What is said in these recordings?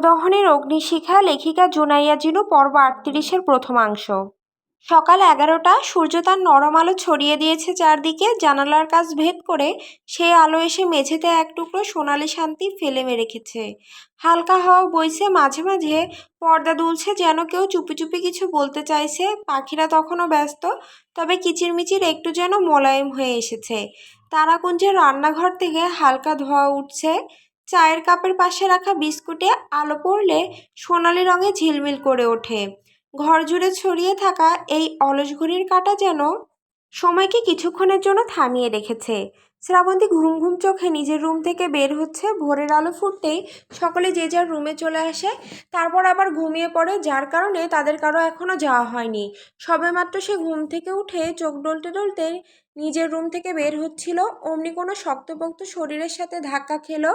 বরদহনের অগ্নিশিখা লেখিকা জুনাইয়া জিনু পর্ব আটত্রিশের প্রথমাংশ সকাল এগারোটা, সূর্য তার নরম আলো ছড়িয়ে দিয়েছে চারদিকে, জানালার কাজ ভেদ করে সে আলো এসে মেঝেতে এক টুকরো সোনালি শান্তি ফেলে রেখেছে হালকা হাওয়া বইছে মাঝে মাঝে, পর্দা দুলছে যেন কেউ চুপি চুপি কিছু বলতে চাইছে, পাখিরা তখনও ব্যস্ত, তবে কিচিরমিচির একটু যেন মোলায়েম হয়ে এসেছে। তারাকুঞ্জের রান্নাঘর থেকে হালকা ধোঁয়া উঠছে চায়ের কাপের পাশে রাখা বিস্কুটে আলো পড়লে সোনালি রঙে ঝিলমিল করে ওঠে। ঘর জুড়ে ছড়িয়ে থাকা এই অলস ঘড়ির কাঁটা যেন সময়কে কিছুক্ষণের জন্য থামিয়ে রেখেছে। শ্রাবন্তী ঘুম ঘুম চোখে নিজের রুম থেকে বের হচ্ছে। ভোরের আলো ফুটতেই সকলে যে যার রুমে চলে আসে, তারপর আবার ঘুমিয়ে পড়ে, যার কারণে তাদের কারও এখনও যাওয়া হয়নি। সবেমাত্র সে ঘুম থেকে উঠে চোখ ডলতে ডলতে নিজের রুম থেকে বের হচ্ছিল। অমনি কোনো শক্তপোক্ত শরীরের সাথে ধাক্কা খেলো।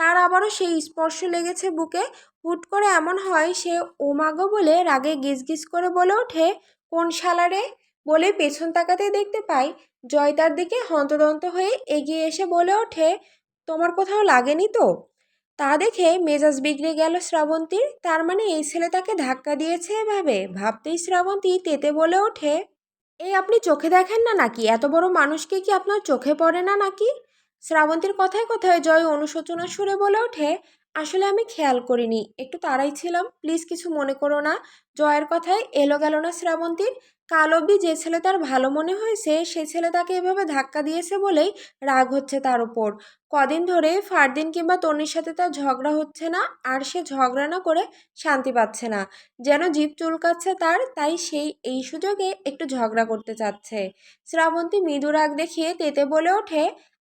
তার আবারও সেই স্পর্শ লেগেছে বুকে। হুট করে এমন হয়, সে ওমাগো বলে রাগে গিজ করে বলে ওঠে, কোন শালারে বলে পেছন তাকাতে দেখতে পাই, জয় তার দিকে হন্তদন্ত হয়ে এগিয়ে এসে বলে ওঠে, তোমার কোথাও লাগেনি তো? তা দেখে মেজাজ বিগড়ে গেল শ্রাবন্তীর। তার মানে এই ছেলে তাকে ধাক্কা দিয়েছে এভাবে? ভাবতেই শ্রাবন্তী তেতে বলে ওঠে, এই আপনি চোখে দেখেন না নাকি? এত বড় মানুষকে কি আপনার চোখে পড়ে না নাকি? শ্রাবন্তীর কথায় কথায় জয় অনুশোচনা সুরে বলে ওঠে, আসলে আমি খেয়াল করিনি, একটু তাড়াই ছিলাম প্লিজ কিছু মনে করো না। জয়ের কথায় এলো গেল না শ্রাবন্তীর, কাল অবধি যে ছেলে তার ভালো মনে হয়েছে, সে ছেলে তাকে এভাবে ধাক্কা দিয়েছে বলেই রাগ হচ্ছে তার ওপর কদিন ধরে ফারদিন কিংবা তনির সাথে তার ঝগড়া হচ্ছে না, আর সে ঝগড়া না করে শান্তি পাচ্ছে না। যেন জীব চুলকাচ্ছে তার, তাই সেই, এই সুযোগে একটু ঝগড়া করতে চাচ্ছে। শ্রাবন্তী মৃদু রাগ দেখিয়ে তেতে বলে ওঠে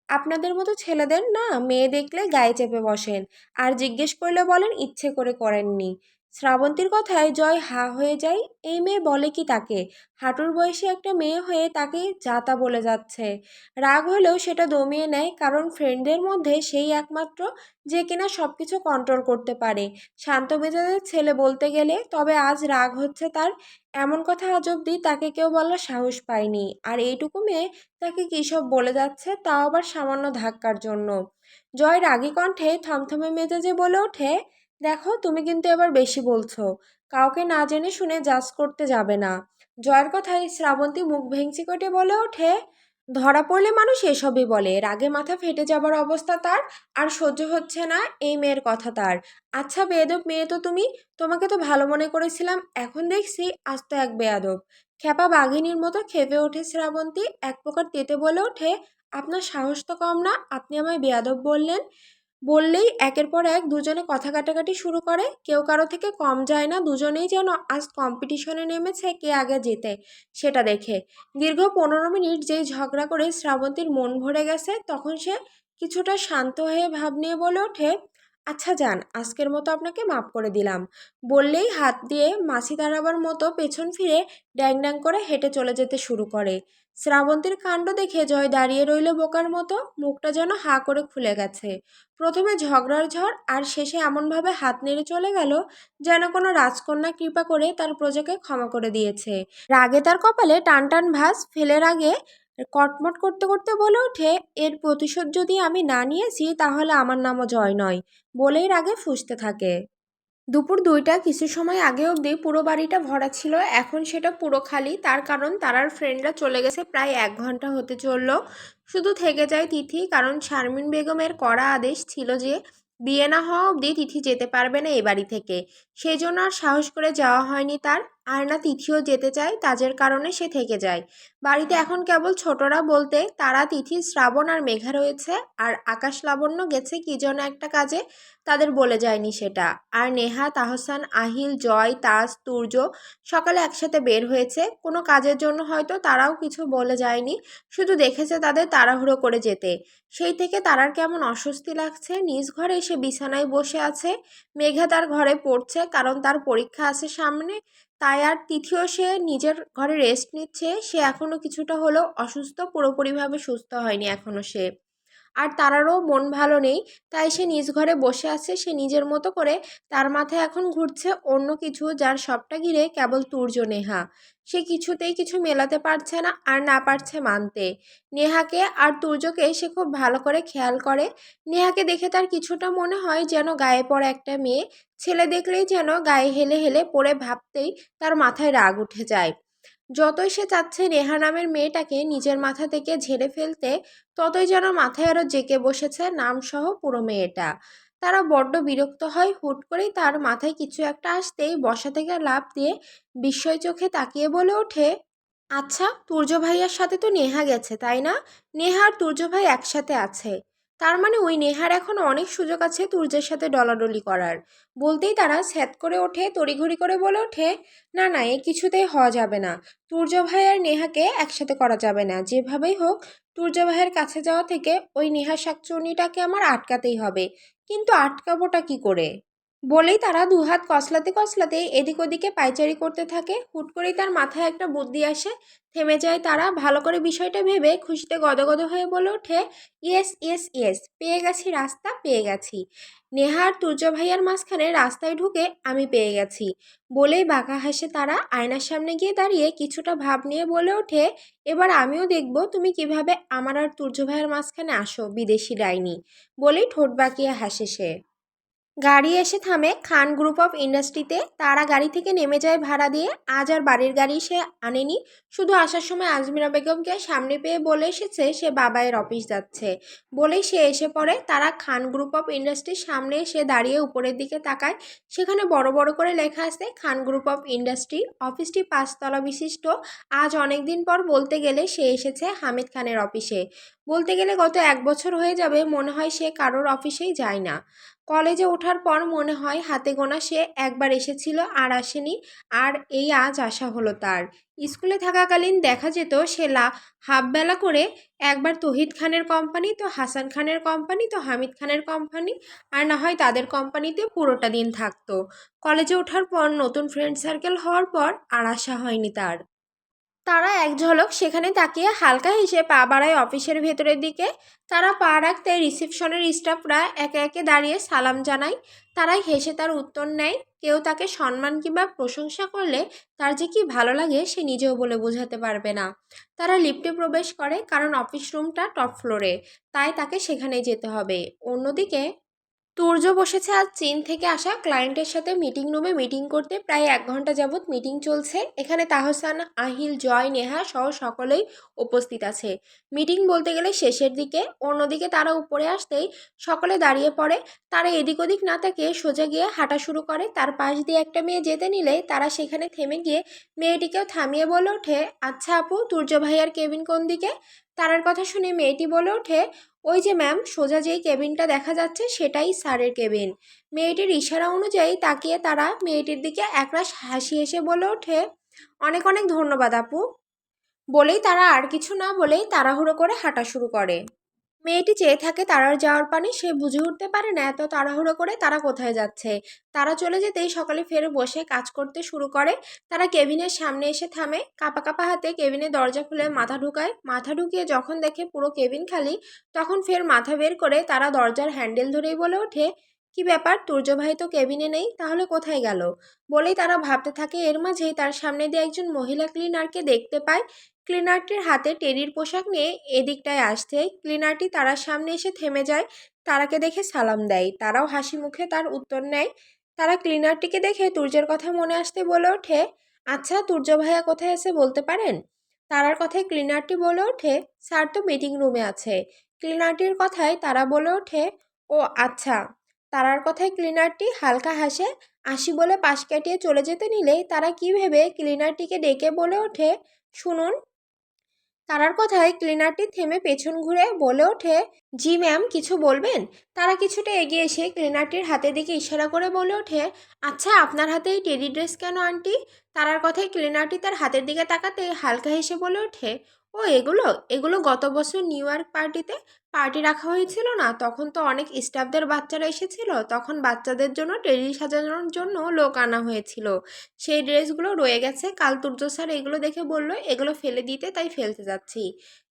আপনাদের মতো ছেলেদের না মেয়ে দেখলে গায়ে চেপে বসেন। আর জিজ্ঞেস করলে বলেন, ইচ্ছে করে করেননি। শ্রাবন্তীর কথায় জয় হা হয়ে যায়। এই মেয়ে বলে কি তাকে? হাঁটুর বয়সী একটা মেয়ে হয়ে তাকে যাতা বলে যাচ্ছে। রাগ হলেও সেটা দমিয়ে নেয়, কারণ ফ্রেন্ডদের মধ্যে সেই একমাত্র যে কিনা সব কিছু কন্ট্রোল করতে পারে। শান্ত মেজাজের ছেলে বলতে গেলে, তবে আজ রাগ হচ্ছে তার। এমন কথা আজ অব্দি তাকে কেউ বলার সাহস পায়নি। আর এইটুকু মেয়ে তাকে কী সব বলে যাচ্ছে, তাও আবার সামান্য ধাক্কার জন্য। জয় রাগী কণ্ঠে থমথমে মেজাজে বলে ওঠে দেখো, তুমি কিন্তু এবার বেশি বলছো। কাউকে না জেনে শুনে জাজ করতে যাবে না। জয়ের কথায় শ্রাবন্তী মুখ ভেঙচি কেটে বলে ওঠে, ধরা পড়লে মানুষ এসবই বলে। রাগে মাথা ফেটে যাবার অবস্থা তার, আর সহ্য হচ্ছে না এই মেয়ের কথা তার। আচ্ছা বেয়াদব মেয়ে তো তুমি। তোমাকে তো ভালো মনে করেছিলাম, এখন দেখছি আজ তো এক বেয়াদব। খ্যাপা বাঘিনীর মতো খেপে ওঠে শ্রাবন্তী, এক প্রকার তেতে বলে ওঠে, আপনার সাহস তো কম না, আপনি আমায় বেয়াদব বললেন। বললেই একের পর এক দুজনে কথা কাটাকাটি শুরু করে। কেউ কারও থেকে কম যায় না, দুজনেই যেন আজ কম্পিটিশনে নেমেছে কে আগে যেতে সেটা দেখে। দীর্ঘ পনেরো মিনিট যেই ঝগড়া করে শ্রাবন্তীর মন ভরে গেছে, তখন সে কিছুটা শান্ত হয়ে ভাব নিয়ে বলে ওঠে আচ্ছা যান, আজকের মতো আপনাকে মাফ করে দিলাম। বললেই হাত দিয়ে মাছি দাঁড়াবার মতো পেছন ফিরে ড্যাং ড্যাং করে হেঁটে চলে যেতে শুরু করে। শ্রাবন্তীর কাণ্ড দেখে জয় দাঁড়িয়ে রইল বোকার মতো, মুখটা যেন হা করে খুলে গেছে। প্রথমে ঝগড়ার ঝড় আর শেষে এমনভাবে হাত নেড়ে চলে গেল যেন কোনো রাজকন্যা কৃপা করে তার প্রজাকে ক্ষমা করে দিয়েছে। রাগে তার কপালে টান টান ভাস ফেলে রাগে কটমট করতে করতে বলে ওঠে, এর প্রতিশোধ যদি আমি না নিয়েছি, তাহলে আমার নামও জয় নয়। বলেই রাগে ফুসতে থাকে। দুপুর দুইটা কিছু সময় আগে অবধি পুরো বাড়িটা ভরা ছিল। এখন সেটা পুরো খালি। তার কারণ, তারার ফ্রেন্ডরা চলে গেছে প্রায় এক ঘণ্টা হতে চলল। শুধু থেকে যায় তিথি, কারণ শারমিন বেগমের কড়া আদেশ ছিল যে, বিয়ে না হওয়া অবধি তিথি যেতে পারবে না এ বাড়ি থেকে। সেই জন্য আর সাহস করে যাওয়া হয়নি তার। আর না তিথিও যেতে চায়, কাজের কারণে সে থেকে যায়। বাড়িতে এখন কেবল ছোটরা বলতে, তারা তিথি শ্রাবণ আর মেঘা রয়েছে, আর আকাশ লাবণ্য গেছে কি যেন একটা কাজে, তাদের বলে যায়নি সেটা। আর নেহা, তাহসান, আহিল, জয় তাজ তুর্য সকালে একসাথে বের হয়েছে। কোনো কাজের জন্য হয়তো তারাও কিছু বলে যায়নি, শুধু দেখেছে তাদের তাড়াহুড়ো করে যেতে। সেই থেকে তারার কেমন অস্বস্তি লাগছে, নিজ ঘরে এসে বিছানায় বসে আছে। মেঘা তার ঘরে পড়ছে কারণ তার পরীক্ষা আছে সামনে। তাই আর তৃতীয় সে নিজের ঘরে রেস্ট নিচ্ছে। সে এখনও কিছুটা হলেও অসুস্থ, পুরোপুরিভাবে সুস্থ হয়নি এখনও সে। আর তারারও মন ভালো নেই। তাই সে নিজ ঘরে বসে আছে, সে নিজের মতো করে তার মাথায় এখন ঘুরছে অন্য কিছু যার সবটা ঘিরে কেবল তুর্য নেহা সে কিছুতেই কিছু মেলাতে পারছে না আর না পারছে মানতে। নেহাকে আর তুর্যকে সে খুব ভালো করে খেয়াল করে। নেহাকে দেখে তার কিছুটা মনে হয় যেন গায়ে পড়া একটা মেয়ে। ছেলে দেখলেই যেন গায়ে হেলে হেলে পড়ে ভাবতেই তার মাথায় রাগ উঠে যায়। যতই সে চাচ্ছে নেহা নামের মেয়েটাকে নিজের মাথা থেকে ঝেড়ে ফেলতে, ততই যেন মাথায় আরও জেকে বসেছে নামসহ পুরো মেয়েটা। তারা বড্ড বিরক্ত হয়, হুট করেই তার মাথায় কিছু একটা আসতেই বসা থেকে লাফ দিয়ে বিস্ময় চোখে তাকিয়ে বলে ওঠে আচ্ছা তুর্য ভাইয়ার সাথে তো নেহা গেছে, তাই না? নেহা আর তুর্য ভাই একসাথে আছে। তার মানে ওই নেহার এখন অনেক সুযোগ আছে তুর্যের সাথে ডলাডলি করার। বলতেই তারা স্যাত করে ওঠে, তড়িঘড়ি করে বলে ওঠে, না না, এ কিছুতেই হওয়া যাবে না। তুর্য ভাই আর নেহাকে একসাথে করা যাবে না। যেভাবেই হোক, তুর্য ভাইয়ের কাছে যাওয়া থেকে ওই নেহা শাকচুর্নিটাকে আমার আটকাতেই হবে। কিন্তু আটকাবোটা কি করে? বলেই তারা দুহাত কসলাতে কসলাতে এদিক ওদিকে পায়চারি করতে থাকে। হুট করেই তার মাথায় একটা বুদ্ধি আসে। থেমে যায় তারা। ভালো করে বিষয়টা ভেবে খুশিতে গদগদ হয়ে বলে ওঠে, ইয়েস ইয়েস ইয়েস, পেয়ে গেছি রাস্তা, পেয়ে গেছি। নেহা আর তুর্য ভাইয়ার মাঝখানে রাস্তায় ঢুকে আমি পেয়ে গেছি। বলেই বাঁকা হাসে তারা। আয়নার সামনে গিয়ে দাঁড়িয়ে কিছুটা ভাব নিয়ে বলে ওঠে, এবার আমিও দেখব তুমি কীভাবে আমার আর তুর্য ভাইয়ের মাঝখানে আসো, বিদেশি ডাইনি। বলেই ঠোঁট বাঁকিয়ে হাসে সে। গাড়ি এসে থামে খান গ্রুপ অফ ইন্ডাস্ট্রিতে। তারা গাড়ি থেকে নেমে যায় ভাড়া দিয়ে। আজ আর বাড়ির গাড়ি সে আনেনি। শুধু আসার সময় আজমিরা বেগমকে সামনে পেয়ে বলে এসেছে সে বাবায়ের অফিস যাচ্ছে। বলেই সে এসে পড়ে। তারা খান গ্রুপ অফ ইন্ডাস্ট্রির সামনে এসে দাঁড়িয়ে উপরের দিকে তাকায়। সেখানে বড় বড় করে লেখা আছে, খান গ্রুপ অফ ইন্ডাস্ট্রি, অফিসটি পাঁচতলা বিশিষ্ট। আজ অনেক দিন পর বলতে গেলে সে এসেছে হামিদ খানের অফিসে। বলতে গেলে গত এক বছর হয়ে যাবে, মনে হয় সে কারোর অফিসেই যায় না। কলেজে ওঠার পর মনে হয় হাতে গোনা সে একবার এসেছিল আর আসেনি, আর এই আজ আসা হলো তার। স্কুলে থাকাকালীন দেখা যেত সে লা হাফবেলা করে একবার তহিদ খানের কোম্পানি, তো হাসান খানের কোম্পানি, তো হামিদ খানের কোম্পানি, আর না হয় তাদের কোম্পানিতে পুরোটা দিন থাকতো। কলেজে ওঠার পর নতুন ফ্রেন্ড সার্কেল হওয়ার পর আর আসা হয়নি তার। তারা এক ঝলক সেখানে তাকিয়ে হালকা হেসে পা বাড়ায় অফিসের ভেতরের দিকে। তারা পা রাখতে রিসেপশনের স্টাফরা একে একে দাঁড়িয়ে সালাম জানায়। তারাই হেসে তার উত্তর নেয়, কেউ তাকে সম্মান কিংবা প্রশংসা করলে তার যে কি ভালো লাগে সে নিজেও বলে বোঝাতে পারবে না। তারা লিফটে প্রবেশ করে কারণ অফিস রুমটা টপ ফ্লোরে, তাই তাকে সেখানে যেতে হবে। অন্যদিকে তুর্য বসেছে আজ চীন থেকে আসা ক্লায়েন্টের সাথে মিটিং রুমে মিটিং করতে প্রায় এক ঘণ্টা যাবৎ মিটিং চলছে। এখানে তাহসান, আহিল, জয়, নেহা সহ সকলেই উপস্থিত আছে। মিটিং বলতে গেলে শেষের দিকে, অন্যদিকে তারা উপরে আসতেই সকলে দাঁড়িয়ে পড়ে। তারা এদিক ওদিক না তাকে সোজা গিয়ে হাঁটা শুরু করে। তার পাশ দিয়ে একটা মেয়ে যেতে নিলে তারা সেখানে থেমে গিয়ে মেয়েটিকেও থামিয়ে বলে ওঠে আচ্ছা আপু, তুর্য ভাইয়ার কেবিন কোন দিকে? তারার কথা শুনে মেয়েটি বলে ওঠে ওই যে ম্যাম সোজা যেই কেবিনটা দেখা যাচ্ছে সেটাই স্যারের কেবিন মেয়েটির ইশারা অনুযায়ী তাকিয়ে তারা মেয়েটির দিকে একরাশ হাসি এসে বলে ওঠে, অনেক অনেক ধন্যবাদ আপু। বলেই তারা আর কিছু না বলেই তাড়াহুড়ো করে হাঁটা শুরু করে। মেয়েটি চেয়ে থাকে তারার যাওয়ার পানে। সে বুঝে উঠতে পারে না, এত তাড়াহুড়ো করে তারা কোথায় যাচ্ছে। তারা চলে যেতেই সকালে ফেরে বসে কাজ করতে শুরু করে। তারা কেবিনের সামনে এসে থামে। কাপা কাপা হাতে কেবিনের দরজা খুলে মাথা ঢুকায়। মাথা ঢুকিয়ে যখন দেখে পুরো কেবিন খালি, তখন ফের মাথা বের করে তারা দরজার হ্যান্ডেল ধরেই বলে ওঠে, কি ব্যাপার? তুর্য তো কেবিনে নেই, তাহলে কোথায় গেল? বলেই তারা ভাবতে থাকে, এর মাঝেই তার সামনে দিয়ে একজন মহিলা ক্লিনারকে দেখতে পায়। ক্লিনারটির হাতে টেরির পোশাক নিয়ে এদিকটায় আসতে ক্লিনারটি তারার সামনে এসে থেমে যায়। তারাকে দেখে সালাম দেয়। তারাও হাসি মুখে তার উত্তর নেয়। তারা ক্লিনারটিকে দেখে তুর্যের কথা মনে আসতে বলে ওঠে আচ্ছা তুর্য ভাইয়া কোথায় আছে বলতে পারেন? তারার কথায় ক্লিনারটি বলে ওঠে, স্যার তো মিটিং রুমে আছে। ক্লিনারটির কথায় তারা বলে ওঠে, ও আচ্ছা। তারার কথায় ক্লিনারটি হালকা হাসে আসি বলে পাশ কাটিয়ে চলে যেতে নিলে তারা কি ভেবে ক্লিনারটিকে ডেকে বলে ওঠে, শুনুন তারার কথায় ক্লিনারটি থেমে পেছন ঘুরে বলে ওঠে, জি ম্যাম, কিছু বলবেন? তারা কিছুটা এগিয়ে এসে ক্লিনারটির হাতের দিকে ইশারা করে বলে ওঠে আচ্ছা আপনার হাতে এই টেডি ড্রেস কেন, আন্টি? তারার কথায় ক্লিনারটি তার হাতের দিকে তাকাতে হালকা হেসে বলে ওঠে ও এগুলো এগুলো গত বছর নিউ ইয়র্ক পার্টিতে পার্টি রাখা হয়েছিল না? তখন তো অনেক স্টাফদের বাচ্চারা এসেছিল। তখন বাচ্চাদের জন্য টেডি সাজানোর জন্য লোক আনা হয়েছিল। সেই ড্রেসগুলো রয়ে গেছে। কাল তুর্য স্যার এগুলো দেখে বলল, এগুলো ফেলে দিতে, তাই ফেলতে যাচ্ছি।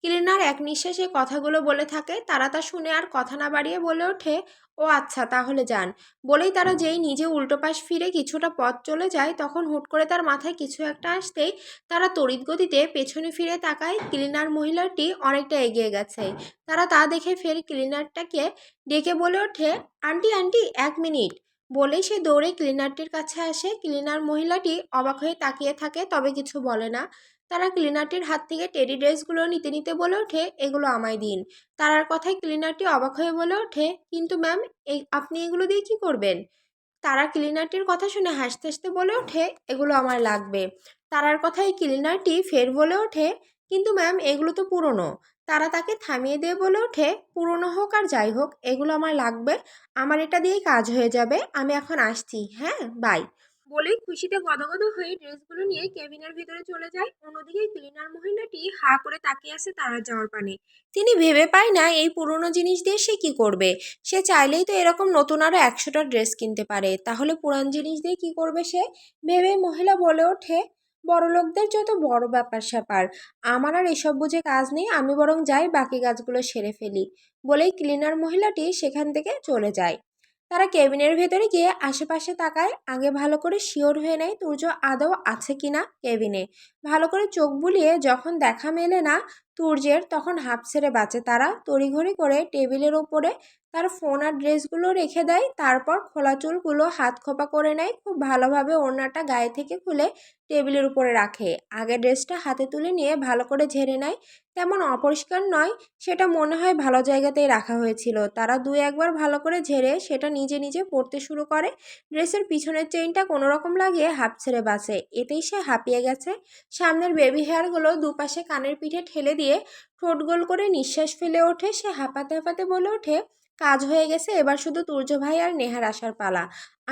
ক্লিনার এক নিঃশ্বাসে কথাগুলো বলে থাকে, তারা তা শুনে আর কথা না বাড়িয়ে বলে ওঠে, ও আচ্ছা তাহলে যান। বলেই তারা যেই নিজে উল্টো পাশ ফিরে কিছুটা পথ চলে যায়, তখন হুট করে তার মাথায় কিছু একটা আসতেই তারা তড়িৎ গতিতে পেছনে ফিরে তাকায়, ক্লিনার মহিলাটি অনেকটা এগিয়ে গেছে। তারা তা দেখে ফের ক্লিনারটাকে ডেকে বলে ওঠে, আন্টি আন্টি, এক মিনিট। বলেই সে দৌড়ে ক্লিনারটির কাছে আসে, ক্লিনার মহিলাটি অবাক হয়ে তাকিয়ে থাকে, তবে কিছু বলে না। তারা ক্লিনারটির হাত থেকে টেডি ড্রেসগুলো নিতে নিতে বলে ওঠে, এগুলো আমায় দিন। তারার কথায় ক্লিনারটি অবাক হয়ে বলে ওঠে, কিন্তু ম্যাম আপনি এগুলো দিয়ে কি করবেন? তারা ক্লিনারটির কথা শুনে হাসতে হাসতে বলে ওঠে, এগুলো আমার লাগবে। তারার কথায় ক্লিনারটি ফের বলে ওঠে, কিন্তু ম্যাম, এগুলো তো পুরনো। তারা তাকে থামিয়ে দিয়ে বলে ওঠে, পুরনো হোক আর যাই হোক, এগুলো আমার লাগবে। আমার এটা দিয়েই কাজ হয়ে যাবে। আমি এখন আসছি হ্যাঁ বাই। বলেই খুশিতে গদগদ হয়ে ড্রেসগুলো নিয়ে কেবিনের ভিতরে চলে যায়। অন্যদিকে ক্লিনার মহিলাটি হা করে তাকিয়ে আছে তারা যাওয়ার পানে। তিনি ভেবে পায় না এই পুরনো জিনিস দিয়ে সে কি করবে? সে চাইলেই তো এরকম নতুন আরও একশোটা ড্রেস কিনতে পারে। তাহলে পুরান জিনিস দিয়ে কি করবে সে? ভেবে মহিলা বলে ওঠে, বড়লোকদের যত বড় ব্যাপার স্যাপার, আমার আর এসব বুঝে কাজ নেই, আমি বরং যাই বাকি গাছগুলো সেরে ফেলি। বলেই ক্লিনার মহিলাটি সেখান থেকে চলে যায়। তারা কেবিনের ভেতরে গিয়ে আশেপাশে তাকায়, আগে ভালো করে শিওর হয়ে নেয় তুর্য আদৌ আছে কিনা কেবিনে। ভালো করে চোখ বুলিয়ে যখন দেখা মেলে না তুর্যের, তখন হাফ ছেড়ে বাঁচে তারা। তড়িঘড়ি করে টেবিলের ওপরে তার ফোন আর ড্রেসগুলো রেখে দেয়। তারপর খোলা চুলগুলো হাত খোপা করে নেয়। খুব ভালোভাবে ওড়নাটা গায়ে থেকে খুলে টেবিলের উপরে রাখে। আগে ড্রেসটা হাতে তুলে নিয়ে ভালো করে ঝেড়ে নেয়। তেমন অপরিষ্কার নয়, সেটা মনে হয় ভালো জায়গাতেই রাখা হয়েছিল। তারা দুই একবার ভালো করে ঝেড়ে সেটা নিজে নিজে পরতে শুরু করে। ড্রেসের পিছনের চেইনটা কোনো রকম লাগিয়ে হাফ ছেড়ে বাঁচে। এতেই সে হাঁপিয়ে গেছে। সামনের বেবি হেয়ারগুলো দুপাশে কানের পিঠে ঠেলে দিয়ে ঠোঁট গোল করে নিঃশ্বাস ফেলে ওঠে। সে হাঁপাতে হাঁপাতে বলে ওঠে কাজ হয়ে গেছে, এবার শুধু তুর্য ভাই আর নেহার আসার পালা।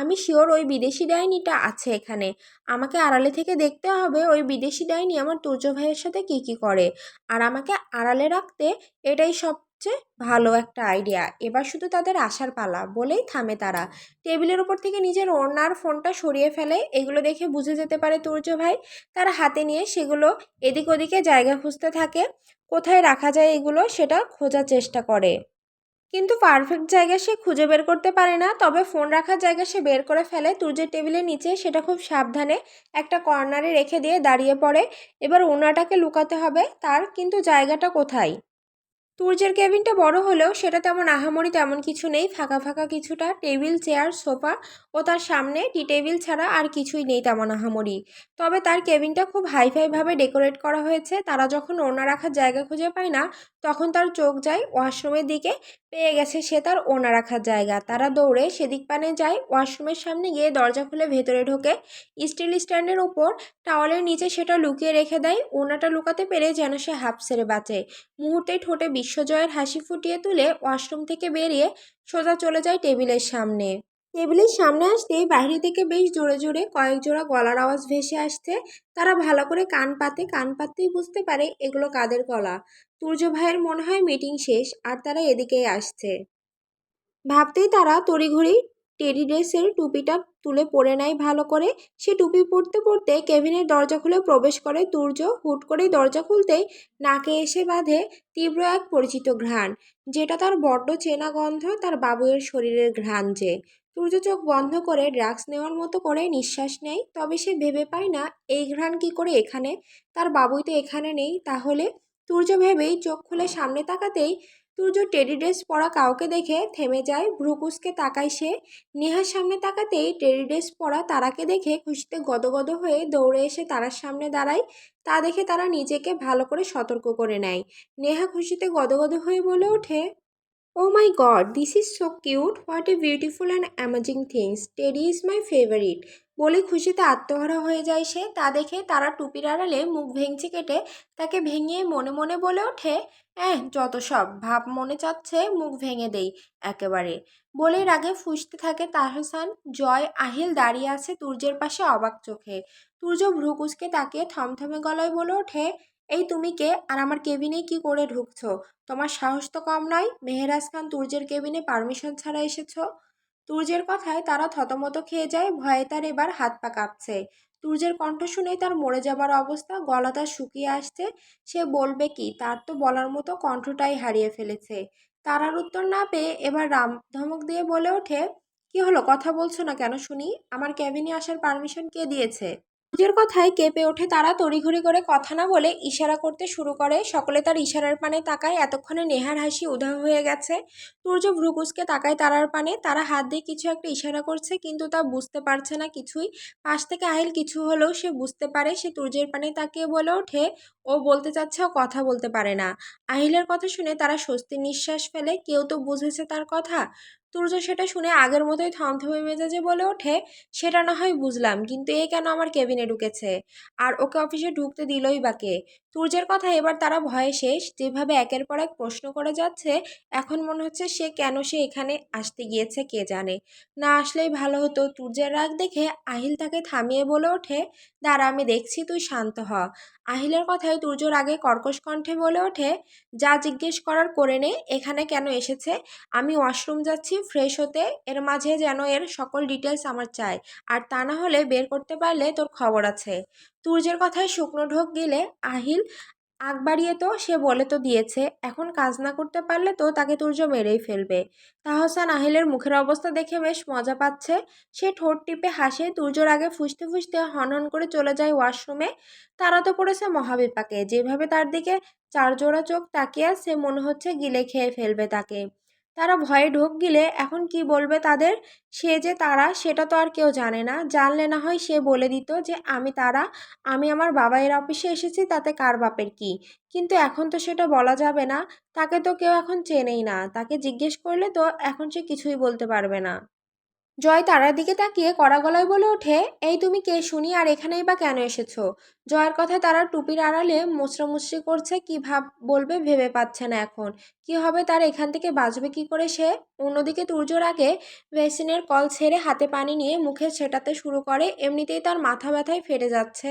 আমি শিওর ওই বিদেশি ডাইনিটা আছে এখানে। আমাকে আড়ালে থেকে দেখতে হবে ওই বিদেশি ডাইনি আমার তুর্য ভাইয়ের সাথে কি কি করে। আর আমাকে আড়ালে রাখতে এটাই সবচেয়ে ভালো একটা আইডিয়া। এবার শুধু তাদের আসার পালা, বলেই থামে তারা। টেবিলের উপর থেকে নিজের ওড়নার ফোনটা সরিয়ে ফেলে, এগুলো দেখে বুঝে যেতে পারে তুর্য ভাই, তার হাতে নিয়ে সেগুলো এদিক ওদিকে জায়গা খুঁজতে থাকে, কোথায় রাখা যায় এগুলো সেটা খোঁজার চেষ্টা করে। কিন্তু পারফেক্ট জায়গা সে খুঁজে বের করতে পারে না। তবে ফোন রাখার জায়গা সে বের করে ফেলে। তুর্যের টেবিলের নিচে, সেটা খুব সাবধানে একটা কর্নারে রেখে দিয়ে দাঁড়িয়ে পড়ে। এবার ওনাটাকে লুকাতে হবে। তার কিন্তু জায়গাটা কোথায়? তুর্যের কেবিনটা বড় হলেও সেটা তেমন আহামরি তেমন কিছু নেই। ফাঁকা ফাঁকা কিছুটা টেবিল চেয়ার সোফা ও তার সামনে টি টেবিল ছাড়া আর কিছুই নেই তেমন আহামরি। তবে তার কেবিনটা খুব হাইফাইভাবে ডেকোরেট করা হয়েছে। তারা যখন ওনা রাখার জায়গা খুঁজে পায় না, তখন তার চোখ যায় ওয়াশরুমের দিকে। পেয়ে গেছে সে তার ওনা রাখার জায়গা। তারা দৌড়ে সেদিক পানে যায়, ওয়াশরুমের সামনে গিয়ে দরজা খুলে ভেতরে ঢোকে। স্টিল স্ট্যান্ডের ওপর টাওয়ালের নিচে সেটা লুকিয়ে রেখে দেয়। ওনাটা লুকাতে পেরে যেন সে হাফ সেরে বাঁচে। মুহূর্তে ঠোঁটে বিশ্বজয়ের হাসি ফুটিয়ে তুলে ওয়াশরুম থেকে বেরিয়ে সোজা চলে যায় টেবিলের সামনে। টেবিলের সামনে আসতেই বাইরে থেকে বেশ জোরে জোরে কয়েক জোড়া গলার আওয়াজ ভেসে আসছে। তারা ভালো করে কান পাতে, কান পাততেই বুঝতে পারে এগুলো কাদের গলা। তুর্য ভাইয়ের মনে হয় মিটিং শেষ আর তারা এদিকেই আসছে। ভাবতেই তারা তড়িঘড়ি টেডি ড্রেসের টুপিটা তুলে পরে নেয় ভালো করে। সে টুপি পরতে পরতে কেবিনের দরজা খুলে প্রবেশ করে তুর্য। হুট করেই দরজা খুলতেই নাকে এসে বাঁধে তীব্র এক পরিচিত ঘ্রাণ, যেটা তার বড্ড চেনা গন্ধ, তার বাবুয়ের শরীরের ঘ্রাণ যে। সূর্য চোখ বন্ধ করে ড্রাগস নেওয়ার মতো করে নিঃশ্বাস নেয়, তবে সে ভেবে পায় না, এই ঘ্রাণ কি করে এখানে? তার বাবুই তো এখানে নেই। তাহলে? সূর্য ভেবেই চোখ খুলে সামনে তাকাতেই সূর্য টেডি ড্রেস পরা কাউকে দেখে থেমে যায়। ভ্রুকুসকে তাকায় সে। নেহার সামনে তাকাতেই টেডি ড্রেস পরা তারাকে দেখে খুশিতে গদগদ হয়ে দৌড়ে এসে তারার সামনে দাঁড়ায়। তা দেখে তারা নিজেকে ভালো করে সতর্ক করে নেয়। নেহা খুশিতে গদগদ হয়ে বলে ওঠে ও my god this is so cute what a beautiful and amazing things teddy is my favourite বলে খুশিতে আত্মহারা হয়ে যায় সে। তা দেখে তারা টুপির আড়ালে মুখ ভেঙচি কেটে তাকে ভেঙিয়ে মনে মনে বলে ওঠে হ্যাঁ যত সব। ভাব মনে চাচ্ছে, মুখ ভেঙে দেই একেবারে। বলে রাগে ফুসতে থাকে তাহসান। জয় আহিল দাঁড়িয়ে আছে তুর্যের পাশে অবাক চোখে। তুর্য ভ্রুকুচকে তাকে থমথমে গলায় বলে ওঠে এই তুমি কে? আর আমার কেবিনে কি করে ঢুকছো? তোমার সাহস তো কম নয়? মেহেরাজ খান তুর্যের কেবিনে পারমিশন ছাড়া এসেছ? তুর্যের কথায় তারা থতমত খেয়ে যায়, ভয়ে তার এবার হাত পা কাঁপছে। তুর্যের কণ্ঠ শুনেই তার মরে যাবার অবস্থা গলা তার শুকিয়ে আসছে। সে বলবে কি, তার তো বলার মতো কণ্ঠটাই হারিয়ে ফেলেছে। তারার উত্তর না পেয়ে এবার রাম ধমক দিয়ে বলে ওঠে, কি হলো? কথা বলছো না কেন শুনি? আমার ক্যাবিনে আসার পারমিশন কে দিয়েছে? সূর্যের কথায় কেঁপে ওঠে তারা তড়িঘড়ি করে কথা না বলে ইশারা করতে শুরু করে। সকলে তার ইশারার পানে তাকায়, এতক্ষণে নেহার হাসি উধাও হয়ে গেছে। সূর্য ভ্রুকুসকে তাকায় তারার পানে। তারা হাত দিয়ে কিছু একটা ইশারা করছে, কিন্তু তা বুঝতে পারছে না কিছুই। পাশ থেকে আহিল কিছু হলেও সে বুঝতে পারে, সে সূর্যের পানে তাকিয়ে বলে ওঠে ও বলতে চাচ্ছে ও কথা বলতে পারে না। আহিলের কথা শুনে তারা স্বস্তি নিঃশ্বাস ফেলে, কেউ তো বুঝেছে তার কথা। তুর্য সেটা শুনে আগের মতোই থমথমে মেজাজে বলে ওঠে, সেটা না হয় বুঝলাম, কিন্তু এ কেন আমার কেবিনে ঢুকেছে? আর ওকে অফিসে ঢুকতে দিলই বা কে? তুর্যের কথা এবার তারা ভয়ে শেষ। যেভাবে একের পর এক প্রশ্ন করে যাচ্ছে, এখন মনে হচ্ছে সে কেন সে এখানে আসতে গিয়েছে কে জানে? না আসলেই ভালো হতো। তুর্যের রাগ দেখে আহিল তাকে থামিয়ে বলে ওঠে, দাঁড়া, আমি দেখছি তুই শান্ত হ। আহিলের কথায় তুর্যর আগে কর্কশ কণ্ঠে বলে ওঠে, যা জিজ্ঞেস করার করে নে, এখানে কেন এসেছে? আমি ওয়াশরুম যাচ্ছি, ফ্রেশ হতে। এর মাঝে যেন এর সকল ডিটেলস আমার চাই। আর তা না হলে বের করতে পারলে তোর খবর আছে। তুর্যের কথায় শুকনো ঢোক গেলে আহিল আগ বাড়িয়ে তো, সে বলে তো দিয়েছে। এখন কাজ না করতে পারলে তো তাকে তুর্য মেরেই ফেলবে। তাহসান আহিলের মুখের অবস্থা দেখে বেশ মজা পাচ্ছে। সে ঠোঁট টিপে হাসে, তুর্যর আগে ফুসতে ফুসতে হনহন করে চলে যায় ওয়াশরুমে। তারা তো পড়েছে মহাবিপাকে। যেভাবে তার দিকে চারজোড়া চোখ তাকিয়ে সে মনে হচ্ছে গিলে খেয়ে ফেলবে তাকে। তারা ভয়ে ঢোক গিলে এখন কি বলবে তাদের? সে যে তারা, সেটা তো আর কেউ জানে না। জানলে না হয় সে বলে দিত যে, আমি তারা, আমি আমার বাবা এর অফিসে এসেছি, তাতে কার বাপের কি? কিন্তু এখন তো সেটা বলা যাবে না। তাকে তো কেউ এখন চেনেই না। তাকে জিজ্ঞেস করলে তো এখন সে কিছুই বলতে পারবে না। জয় তারার দিকে তাকিয়ে কড়া গলায় বলে ওঠে, এই তুমি কে? শুনি, আর এখানেই বা কেন এসেছ? জয়ের কথা তারা টুপির আড়ালে মুচড়ামুচড়ি করছে, কি ভাব বলবে ভেবে পাচ্ছে না এখন। কি হবে তার? এখান থেকে বাঁচবে কি করে সে? অন্যদিকে তুর্যর আগে ভেসিনের কল ছেড়ে হাতে পানি নিয়ে মুখে ছেটাতে শুরু করে, এমনিতেই তার মাথা ব্যথায় ফেটে যাচ্ছে।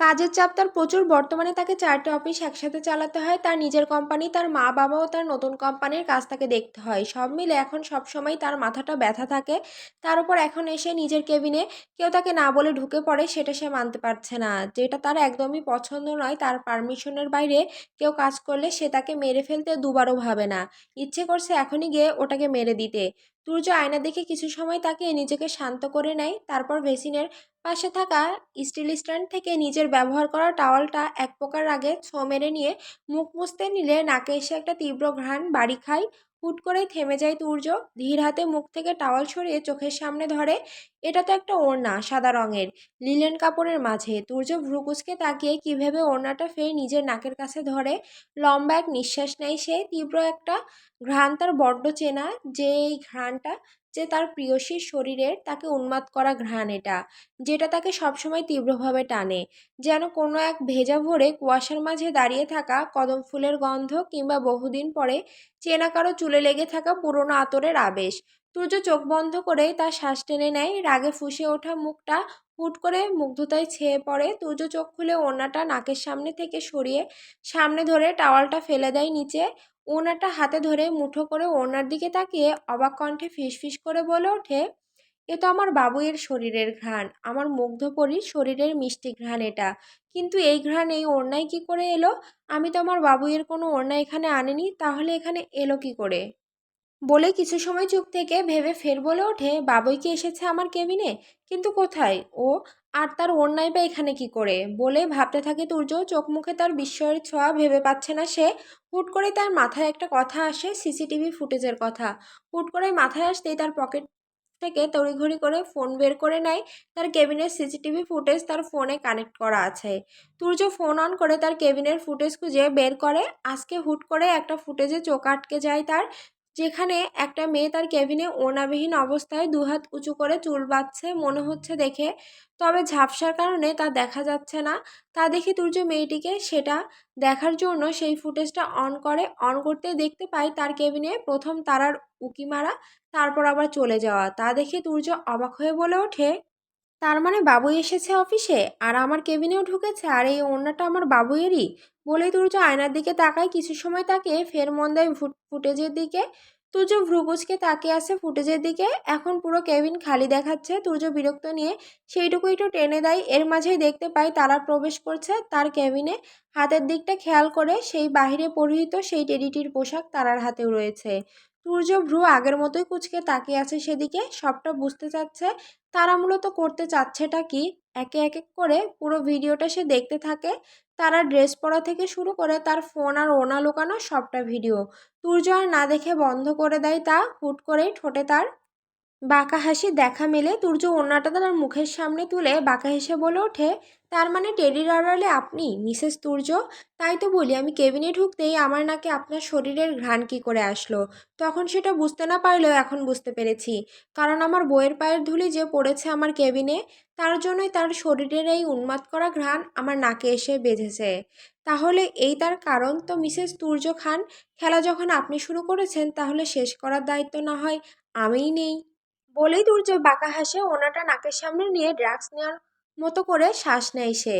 কাজের চাপ তার প্রচুর। বর্তমানে তাকে চারটে অফিস একসাথে চালাতে হয়। তার নিজের কোম্পানি, তার মা বাবা ও তার নতুন কোম্পানির কাজ তাকে দেখতে হয়। সব মিলে এখন সব সময় তার মাথাটা ব্যথা থাকে। তার উপর এখন এসে নিজের কেবিনে কেউ তাকে না বলে ঢুকে পড়ে, সেটা সে মানতে পারছে না। যেটা তার একদমই পছন্দ নয়, তার পারমিশনের বাইরে কেউ কাজ করলে সে তাকে মেরে ফেলতে দুবারও ভাবে না। ইচ্ছে করছে এখনই গিয়ে ওটাকে মেরে দিতে। তুর্য আয়না দেখে কিছু সময় তাকে নিজেকে শান্ত করে নেয়। তারপর বেসিনের পাশে থাকা স্টিল স্ট্যান্ড থেকে নিজের ব্যবহার করা টাওয়ালটা এক প্রকার আগে ছো মেরে নিয়ে মুখ মুছতে নিলে নাকে এসে একটা তীব্র ঘ্রাণ বাড়ি খায়। হুট করেই থেমে যায় তুর্য। ধীর হাতে মুখ থেকে টাওয়াল সরিয়ে চোখের সামনে ধরে এটা তো একটা ওড়না, সাদা রঙের। লিলেন কাপড়ের মাঝে তুর্য ভ্রুকুচকে তাকিয়ে কীভাবে ওড়নাটা ফের নিজের নাকের কাছে ধরে, লম্বা এক নিঃশ্বাস নেয় সে, তীব্র একটা ঘ্রাণ তার বড্ড চেনা, যে এই ঘ্রাণটা যে তার প্রিয়সীর শরীরের তাকে উন্মাদ করা ঘ্রাণ এটা, যেটা তাকে সবসময় তীব্রভাবে টানে। যেন কোনো এক ভেজা ভরে কুয়াশার মাঝে দাঁড়িয়ে থাকা কদম ফুলের গন্ধ কিংবা বহুদিন পরে চেনা কারও চুলে লেগে থাকা পুরনো আতরের আবেশ তুর্য চোখ বন্ধ করে তার শ্বাস টেনে নেয়। রাগে ফুসে ওঠা মুখটা হুট করে মুগ্ধতায় ছেয়ে পড়ে। তুর্য চোখ খুলে ওড়নাটা নাকের সামনে থেকে সরিয়ে সামনে ধরে টাওয়ালটা ফেলে দেয় নিচে। ওনাটা হাতে ধরে মুঠো করে ওড়নার দিকে তাকিয়ে অবাক কণ্ঠে ফিসফিস করে বলে ওঠে, এ তো আমার বাবুইয়ের শরীরের ঘ্রাণ। আমার মুগ্ধ মুগ্ধপরীর শরীরের মিষ্টি ঘ্রাণ এটা। কিন্তু এই ঘ্রাণ, এই ওড়নায় কী করে এলো? আমি তো আমার বাবুইয়ের কোনো ওড়না এখানে আনিনি। তাহলে এখানে এলো কি করে? বলে কিছু সময় চুপ থেকে ভেবে ফের বলে ওঠে, বাবুই কি এসেছে আমার কেবিনে? কিন্তু কোথায়? ও, আর তার ওড়নাই বা এখানে কি করে? বলে ভাবতে থাকে তুর্য, চোখ মুখে তার বিস্ময়ের ছোঁয়া ভেবে পাচ্ছে না সে। হুট করে তার মাথায় একটা কথা আসে, সিসিটিভি ফুটেজের কথা। হুট করে মাথায় আসতেই তার পকেট থেকে তড়িঘড়ি করে ফোন বের করে নেয়। তার কেবিনের সিসিটিভি ফুটেজ তার ফোনে কানেক্ট করা আছে। তুর্য ফোন অন করে তার কেবিনের ফুটেজ খুঁজে বের করে। আজকে হুট করে একটা ফুটেজে চোখ আটকে যায় তার। যেখানে একটা মেয়ে তার কেবিনে ওনাবিহীন অবস্থায় দুহাত উঁচু করে চুল বাঁধছে মনে হচ্ছে দেখে। তবে ঝাপসার কারণে তা দেখা যাচ্ছে না। তা দেখে তুর্য মেয়েটিকে সেটা দেখার জন্য সেই ফুটেজটা অন করে, অন করতে দেখতে পাই তার কেবিনে প্রথম তারার উকি মারা, তারপর আবার চলে যাওয়া। তা দেখে তুর্য অবাক হয়ে বলে ওঠে তার মানে বাবুই এসেছে অফিসে? আর আমার কেবিনেও ঢুকেছে, আর এই ওড়নাটা আমার বাবুইয়েরই? বলেই তুর্য আয়নার দিকে তাকায়, কিছু সময় তাকে ফের মন দেয় ফুটেজের দিকে। তুর্য ভ্রুকুচকে তাকিয়ে আছে ফুটেজের দিকে। এখন পুরো কেবিন খালি দেখাচ্ছে তুর্য বিরক্ত নিয়ে সেইটুকু একটু টেনে দেয়। এর মাঝেই দেখতে পাই তারা প্রবেশ করছে তার কেবিনে। হাতের দিকটা খেয়াল করে সেই বাহিরে পরিহিত সেই টেডিটির পোশাক তারার হাতেও রয়েছে। সূর্য ভ্রু আগের মতোই কুচকে তাকিয়ে আছে সেদিকে। সবটা বুঝতে চাচ্ছে, তারা মূলত করতে চাচ্ছেটা কি? একে এক এক করে পুরো ভিডিওটা সে দেখতে থাকে। তারা ড্রেস পরা থেকে শুরু করে তার ফোন আর ওনা লুকানো সবটা ভিডিও। সূর্য আর না দেখে বন্ধ করে দেয় তা, হুট করেই ঠোঁটে তার বাঁকা হাসি দেখা মেলে তুর্য ওড়নাটা তার মুখের সামনে তুলে বাঁকা হেসে বলে ওঠে, তার মানে টেডির আড়ালে আপনি, মিসেস তুর্য তাই তো বলি, আমি কেবিনে ঢুকতেই আমার নাকে আপনার শরীরের ঘ্রাণ কী করে আসলো? তখন সেটা বুঝতে না পারলেও এখন বুঝতে পেরেছি। কারণ আমার বইয়ের পায়ের ধুলি যে পড়েছে আমার কেবিনে, তার জন্যই তার শরীরের এই উন্মাদ করা ঘ্রাণ আমার নাকে এসে বেঁধেছে। তাহলে এই তার কারণ তো মিসেস তুর্য খান? খেলা যখন আপনি শুরু করেছেন, তাহলে শেষ করার দায়িত্ব না হয় আমিই নেই। বলেই দুর্জয় বাঁকা হাসে, ওনাটা নাকের সামনে নিয়ে ড্রাগস নেওয়ার মতো করে শ্বাস নেয় সে।